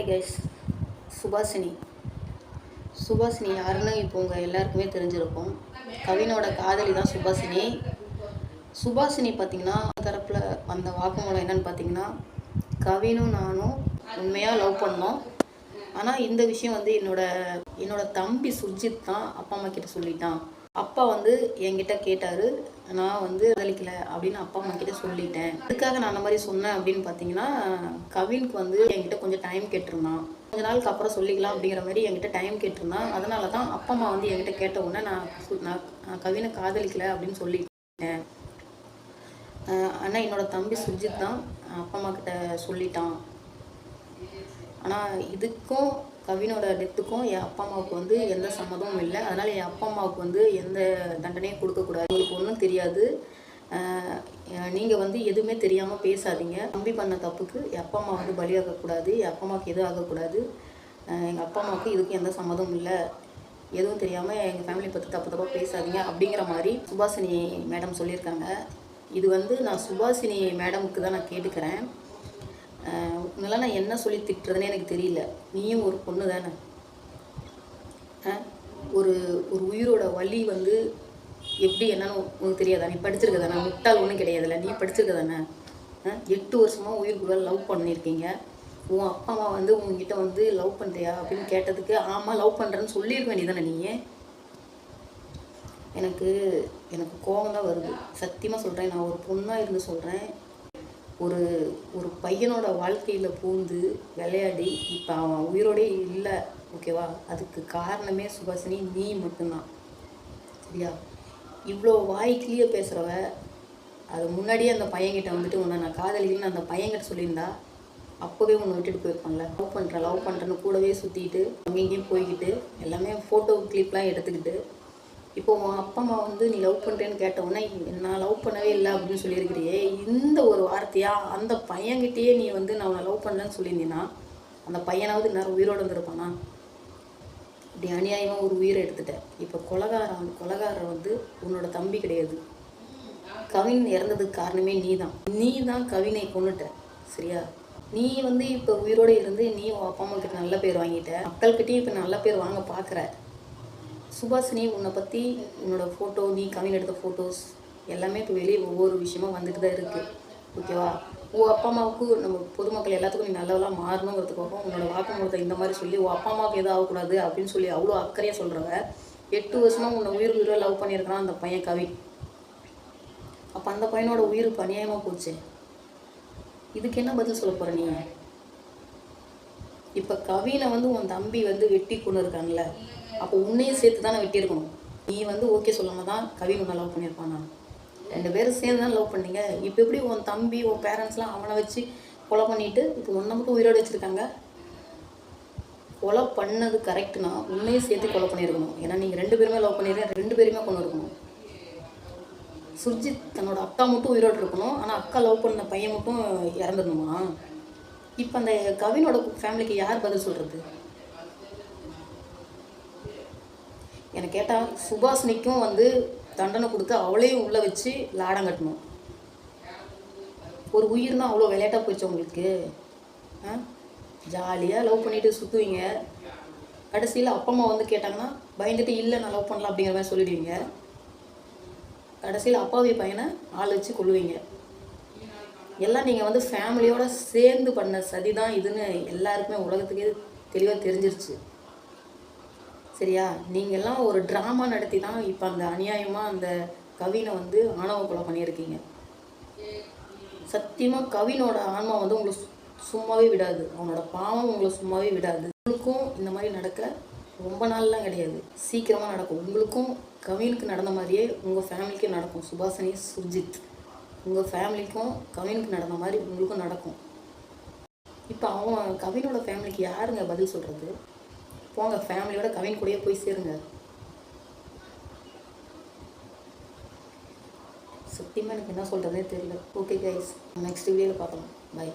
Hi guys Subhashini. Subhashini யாருன்னு இப்போ உங்கள் எல்லாருக்குமே தெரிஞ்சிருக்கும். கவினோட காதலி தான் சுபாஷினி. சுபாஷினி பார்த்தீங்கன்னா தரப்பில் வந்த வாக்குமூலம் என்னன்னு பார்த்தீங்கன்னா கவினும் நானும் உண்மையாக லவ் பண்ணோம். ஆனால் இந்த விஷயம் வந்து என்னோட என்னோட தம்பி சுர்ஜித் தான் அப்பா அம்மா கிட்ட சொல்லிட்டான். அப்பா வந்து என்கிட்ட கேட்டார் நான் வந்து காதலிக்கல அப்படின்னு அப்பா அம்மா கிட்ட சொல்லிட்டேன். இதுக்காக நான் அந்த மாதிரி சொன்னேன் அப்படின்னு பார்த்தீங்கன்னா கவினுக்கு வந்து என்கிட்ட கொஞ்சம் டைம் கேட்டிருந்தான். கொஞ்ச நாளுக்கு அப்புறம் சொல்லிக்கலாம் அப்படிங்கிற மாதிரி என்கிட்ட டைம் கேட்டிருந்தான். அதனால தான் அப்பா அம்மா வந்து என்கிட்ட கேட்ட உடனே நான் நான் கவினை காதலிக்கல அப்படின்னு சொல்லிட்டேன். ஆஹ் ஆனால் என்னோட தம்பி சுஜித் தான் அப்பா அம்மா கிட்ட சொல்லிட்டான். ஆனால் இதுக்கும் கவினோட டெத்துக்கும் என் அப்பா அம்மாவுக்கு வந்து எந்த சம்மதமும் இல்லை. அதனால் என் அப்பா அம்மாவுக்கு வந்து எந்த தண்டனையும் கொடுக்கக்கூடாது. உங்களுக்கு ஒன்றும் தெரியாது. நீங்கள் வந்து எதுவுமே தெரியாமல் பேசாதீங்க. தம்பி பண்ண தப்புக்கு என் அப்பா அம்மா வந்து பலியாகக்கூடாது என் அப்பா அம்மாவுக்கு எதுவும் ஆகக்கூடாது. எங்கள் அப்பா அம்மாவுக்கு இதுக்கும் எந்த சம்மதமும் இல்லை. எதுவும் தெரியாமல் எங்கள் ஃபேமிலி பற்றி தப்பு தப்பாக பேசாதீங்க அப்படிங்கிற மாதிரி சுபாஷினி மேடம் சொல்லியிருக்காங்க. இது வந்து நான் சுபாஷினி மேடமுக்கு தான் நான் கேட்டுக்கிறேன். உன்னெல்லாம் நான் என்ன சொல்லி திட்டுறதுனே எனக்கு தெரியல. நீயும் ஒரு பொண்ணு தானே. ஒரு ஒரு உயிரோட வலி வந்து எப்படி என்னன்னு உனக்கு தெரியாதா? நீ படிச்சிருக்க தானே முட்டாள் ஒன்றும் கிடையாதுல்ல. நீ படிச்சிருக்க தானே எட்டு வருஷமாக உயிர் கூட லவ் பண்ணியிருக்கீங்க. உன் அப்பா அம்மா வந்து உங்ககிட்ட வந்து லவ் பண்ணுறியா அப்படின்னு கேட்டதுக்கு ஆமாம் லவ் பண்ணுறேன்னு சொல்லியிருக்க வேண்டியதானே நீ? எனக்கு எனக்கு கோபம் தான் வருது. சத்தியமாக சொல்கிறேன் நான் ஒரு பொண்ணாக இருந்து சொல்கிறேன் ஒரு ஒரு பையனோட வாழ்க்கையில் பூந்து விளையாடி இப்போ அவன் உயிரோடே இல்லை ஓகேவா? அதுக்கு காரணமே சுபாஷினி நீ மட்டும்தான். சரியா? இவ்வளோ வாய்க்கிலேயே பேசுகிறவ அது முன்னாடியே அந்த பையன்கிட்ட வந்துட்டு உன்னை நான் காதலிக்கணும்னு அந்த பையன்கிட்ட சொல்லியிருந்தா அப்போவே உன்னை விட்டுட்டு போயிருப்பான்ல. லவ் பண்ணுறேன் லவ் பண்ணுறேன்னு கூடவே சுற்றிட்டு அங்கேயும் போய்கிட்டு எல்லாமே ஃபோட்டோ கிளிப்லாம் எடுத்துக்கிட்டு இப்போ உன் அப்பா அம்மா வந்து நீ லவ் பண்ணுறேன்னு கேட்ட உடனே நான் லவ் பண்ணவே இல்லை அப்படின்னு சொல்லியிருக்கிறியே இந்த ஒரு வார்த்தையா அந்த பையன்கிட்டயே நீ வந்து நான் உன்னை லவ் பண்ணலன்னு சொல்லியிருந்தீன்னா அந்த பையனாவது நேரம் உயிரோடு வந்திருப்பானா இப்படி அநியாயமாக ஒரு உயிரை எடுத்துட்டேன் இப்போ கொலகாரன் வந்து கொலகாரன் வந்து உன்னோட தம்பி கிடையாது. கவின் இறந்ததுக்கு காரணமே நீ தான் நீ தான் கவினை கொன்னுட்ட. சரியா? நீ வந்து இப்போ உயிரோடு இருந்து நீ உன் அப்பா அம்மா கிட்ட நல்ல பேர் வாங்கிட்ட. மக்கள்கிட்டயும் இப்போ நல்ல பேர் வாங்க பார்க்குற சுபாஷினி உன்னை பற்றி உன்னோட ஃபோட்டோ நீ கவின் எடுத்த ஃபோட்டோஸ் எல்லாமே இப்போ வெளியே ஒவ்வொரு விஷயமா வந்துட்டு தான் இருக்குது ஓகேவா உன் அப்பா அம்மாவுக்கு நம்ம பொதுமக்கள் எல்லாத்துக்கும் நீ நல்லவெல்லாம் மாறணுங்கிறதுக்காக உன்னோட வாக்குமூலத்தை இந்த மாதிரி சொல்லி உன் அப்பா அம்மாவுக்கு எதுவும் ஆகக்கூடாது அப்படின்னு சொல்லி அவ்வளோ அக்கறையாக சொல்கிறவ எட்டு வருஷமாக உன்னை உயிர் உயிராக லவ் பண்ணியிருக்கான் அந்த பையன் கவி. அப்போ அந்த பையனோட உயிர் பணியாயமாக அநியாயமாக போச்சு. இதுக்கு என்ன பதில் சொல்ல போகிற நீ? இப்போ கவினை வந்து உன் தம்பி வந்து வெட்டி கொண்டு இருக்காங்கல்ல அப்போ உன்னையும் சேர்த்து தானே வெட்டியிருக்கணும். நீ வந்து ஓகே சொல்லாமல் தான் கவின் உன்னை லவ் நான். ரெண்டு பேரும் சேர்ந்து தான் லவ் பண்ணீங்க. இப்போ எப்படி உன் தம்பி உன் பேரண்ட்ஸ்லாம் அவனை வச்சு கொலை பண்ணிட்டு இப்போ ஒன்றை மட்டும் உயிரோடு வச்சுருக்காங்க? கொலை பண்ணது கரெக்ட்னா உன்னையும் சேர்த்து கொலை பண்ணியிருக்கணும். ஏன்னா நீங்கள் ரெண்டு பேருமே லவ் பண்ணியிருக்கீங்க ரெண்டு பேருமே கொண்டு இருக்கணும் சுர்ஜித் தன்னோட அக்கா மட்டும் உயிரோடு இருக்கணும். ஆனால் அக்கா லவ் பண்ண பையன் மட்டும் இறந்துடணுமா? இப்போ அந்த கவினோட ஃபேமிலிக்கு யார் பதில் சொல்கிறது எனக்கு கேட்டால் சுபாஷினிக்கும் வந்து தண்டனை கொடுத்து அவளையும் உள்ளே வச்சு லாடம் கட்டணும். ஒரு உயிர் தான் அவ்வளோ விளையாட்டாக போச்சு உங்களுக்கு ஆ? ஜாலியாக லவ் பண்ணிட்டு சுற்றுவீங்க கடைசியில் அப்பா அம்மா வந்து கேட்டாங்கன்னா பயந்துட்டு இல்லை நான் லவ் பண்ணலாம் அப்படிங்கிற மாதிரி சொல்லிடுவீங்க. கடைசியில் அப்பாவி பையனை ஆள் வச்சு கொள்ளுவீங்க எல்லாம் நீங்கள் வந்து ஃபேமிலியோடு சேர்ந்து பண்ண சதி தான் இதுன்னு எல்லாருக்குமே உலகத்துக்கே தெளிவாக தெரிஞ்சிருச்சு. சரியா? நீங்கள்லாம் ஒரு ட்ராமா நடத்தி தான் இப்போ அந்த அநியாயமாக அந்த கவினை வந்து ஆணவ கொலை பண்ணியிருக்கீங்க. சத்தியமாக கவினோட ஆன்மா வந்து உங்களை சு- சும்மாவே விடாது. அவனோட பாவம் உங்களை சும்மாவே விடாது. உங்களுக்கும் இந்த மாதிரி நடக்க ரொம்ப நாள்லாம் கிடையாது. சீக்கிரமாக நடக்கும். உங்களுக்கும் கவினுக்கு நடந்த மாதிரியே உங்கள் ஃபேமிலிக்கும் நடக்கும். சுபாஷினி சுர்ஜித். உங்கள் ஃபேமிலிக்கும் கவினுக்கு நடந்த மாதிரி உங்களுக்கும் நடக்கும். இப்போ அவன் கவினோட ஃபேமிலிக்கு யாருங்க பதில் சொல்கிறது போங்க ஃபேமிலியோட கவின் கூடயே போய் சேருங்க. சத்தியமாக எனக்கு என்ன சொல்கிறதே தெரியல. ஓகே கைஸ் நெக்ஸ்ட் வீடியோவில் பார்க்கலாம். பை